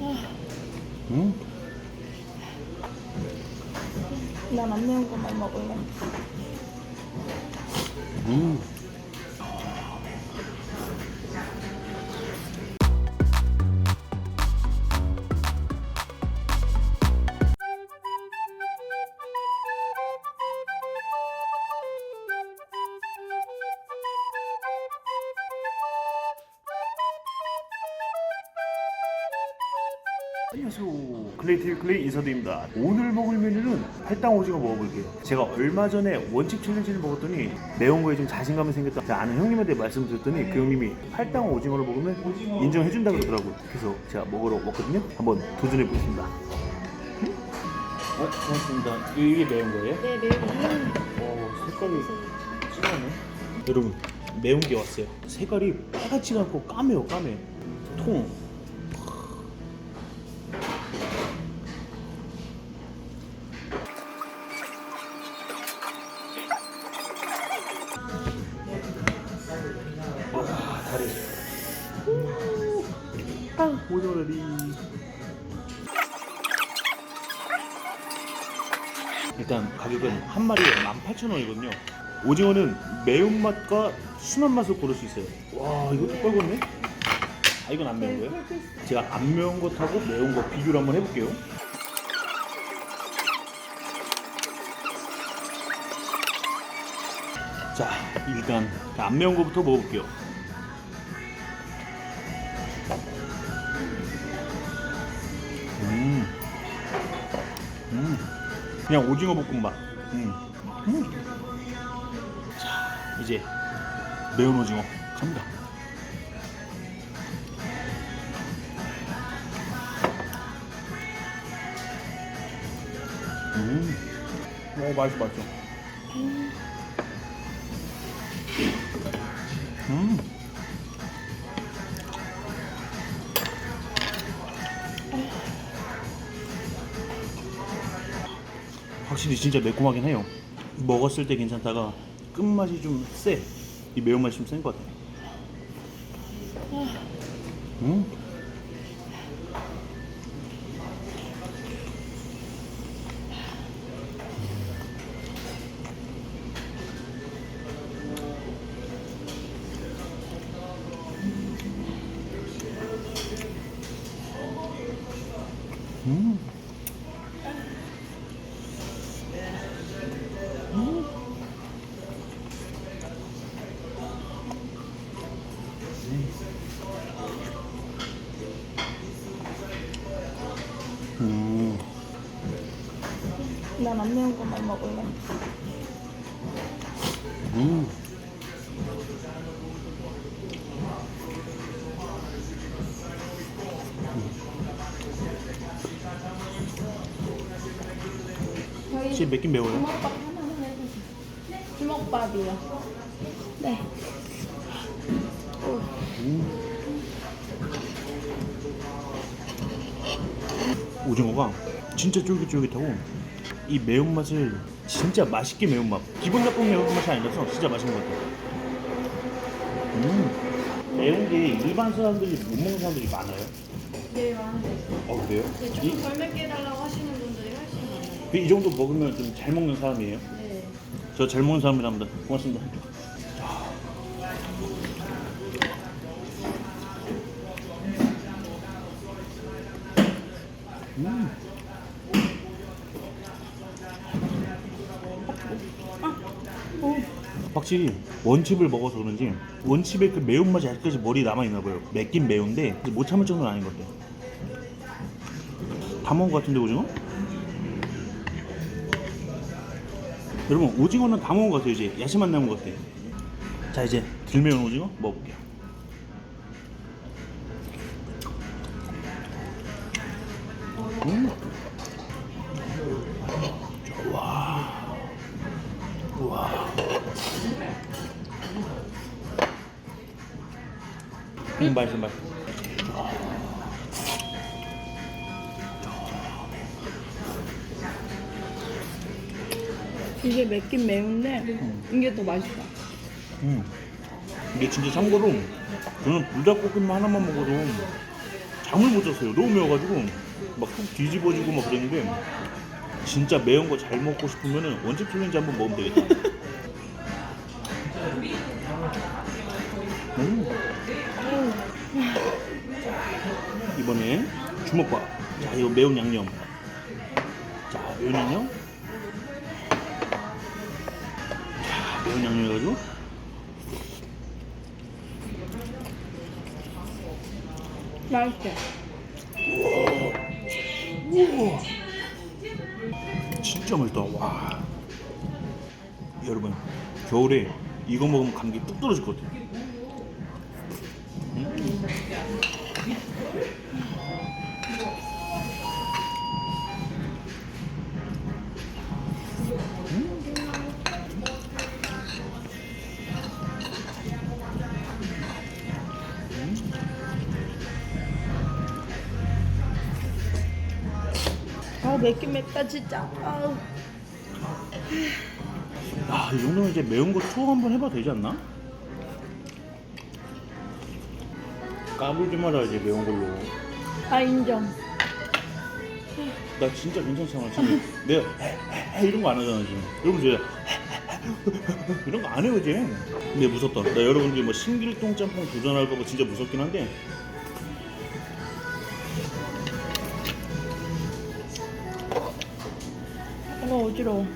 음. 난안 매운 것만 먹을래. 음. 안녕하세요. 클레이트 클레이 인사드립니다. 오늘 먹을 메뉴는 팔당 오징어 먹어볼게요. 제가 얼마 전에 원칙 챌린지를 먹었더니 매운 거에 좀 자신감이 생겼다. 제가 아는 형님한테 말씀드렸더니 그 형님이 팔당 오징어를 먹으면 인정해준다 그러더라고요. 그래서 제가 먹으러 왔거든요. 한번 도전해 보겠습니다. 어? 고맙습니다. 이게 매운 거예요? 네, 매운 거. 어 색깔이 진하네. 여러분 매운 게 왔어요. 색깔이 빨갛지가 않고 까매요 까매. 통 아, 오징어다리. 일단 가격은 한 마리에 18,000원이거든요. 오징어는 매운맛과 순한 맛을 고를 수 있어요. 와, 이것도 뻘겋네? 아, 이건 안 매운 거예요? 제가 안 매운 것하고 매운 거 비교를 한번 해볼게요. 자, 일단 안 매운 거부터 먹어볼게요. 그냥 오징어 볶음밥. 음, 음. 자, 이제 매운 오징어 갑니다. 음, 오 맛있어 맛있어. 음. 확실히 진짜 매콤하긴 해요. 먹었을 때 괜찮다가 끝맛이 좀 세. 이 매운맛이 좀 센 것 같아요. 음. 음. 난 안 매운 것만 먹을래. 음. 혹시 맵긴 매워요? 주먹밥 하나만 해주세요. 주먹밥이요. 네. 오징어가 진짜 쫄깃쫄깃하고 이 매운맛을 진짜 맛있게 매운맛 기분 나쁜 매운맛이 아니라서 진짜 맛있는 것 같아요 음. 매운 게 일반 사람들이 못 먹는 사람들이 많아요 네, 많아요. 어 그래요? 네, 이, 조금 덜 맵게 해달라고 하시는 분들이 훨씬 많아요. 이 정도 먹으면 좀 잘 먹는 사람이에요 네. 저 잘 먹는 사람이랍니다 고맙습니다 음. 확실히 원칩을 먹어서 그런지 원칩의 그 매운맛이 아직까지 머리에 남아있나 봐요. 맵긴 매운데 못 참을 정도는 아닌 것 같아요. 다 먹은 것 같은데 오징어? 여러분 오징어는 다 먹은 것 같아요 이제. 야심만 남은 것 같아요. 자 이제 덜 매운 오징어 먹어볼게요 음, 맛있어, 맛있어. 이게 맵긴 매운데 이게 더 맛있다. 음. 이게 진짜 참고로 저는 불닭볶음면 하나만 먹어도 잠을 못 잤어요. 너무 매워가지고 막 속 뒤집어지고 막 그랬는데 진짜 매운 거 잘 먹고 싶으면은 원집 챌린지 한번 먹으면 되겠다. 이번에 주먹밥. 자, 이거 매운 양념. 자, 매운 양념. 자, 매운 양념 해가지고. 맛있어. 우와. 진짜 맛있다. 와. 여러분, 겨울에 이거 먹으면 감기 뚝 떨어질 것 같아요. 아 맵긴 맵다 진짜. 아우. 아, 이 정도면 이제 매운 거 투어 한번 해봐도 되지 않나? 까불지 마라 이제 매운 걸로. 아 인정. 나 진짜 괜찮잖아 지금. 내가 헤 헤 헤 이런 거 안 하잖아 지금. 여러분 저 이런 거 안 해요 이제. 근데 무섭다. 나 여러분들이 뭐 신길동 짬뽕 도전할까 봐 진짜 무섭긴 한데. 어 어지러워.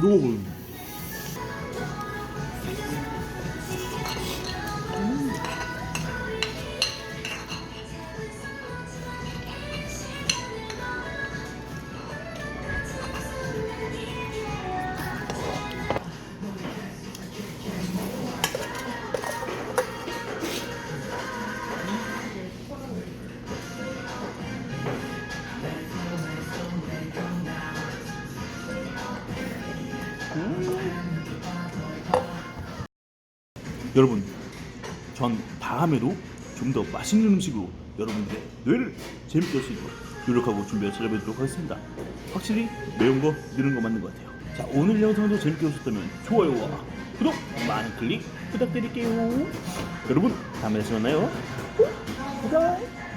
녹아 보이네. 여러분, 전 다음에도 좀 더 맛있는 음식으로 여러분들의 뇌를 재밌게 할 수 있도록 노력하고 준비해 찾아뵙도록 하겠습니다. 확실히 매운 거 늘은 거 맞는 것 같아요. 자, 오늘 영상도 재밌게 보셨다면 좋아요와 구독 많은 클릭 부탁드릴게요. 여러분, 다음에 다시 만나요. 바이바이.